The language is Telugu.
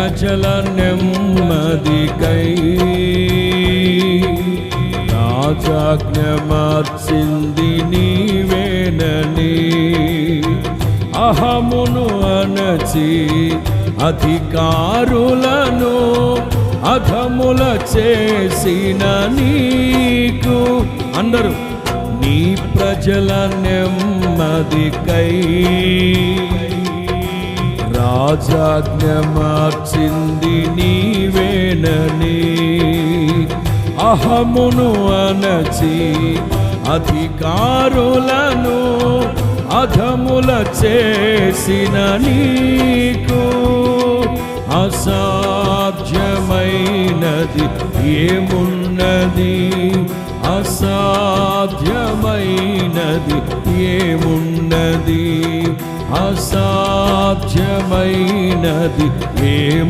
ప్రజల నెమ్మదికై రాజాజ్ఞ మార్చింది నీవేనని అహమును అనచి అధికారులను అధముల చేసిన నీకు అందరూ నీ ప్రజల నెమ్మదికై రాజాజ్ఞ మార్చింది నీవేనని అహమును అనచి అధికారులను అధముల చేసిన నీకు అసాధ్యమైనది ఏమున్నది? అసాధ్యమైనది ఏమున్నది? అసాధ్యమైనది. ఏ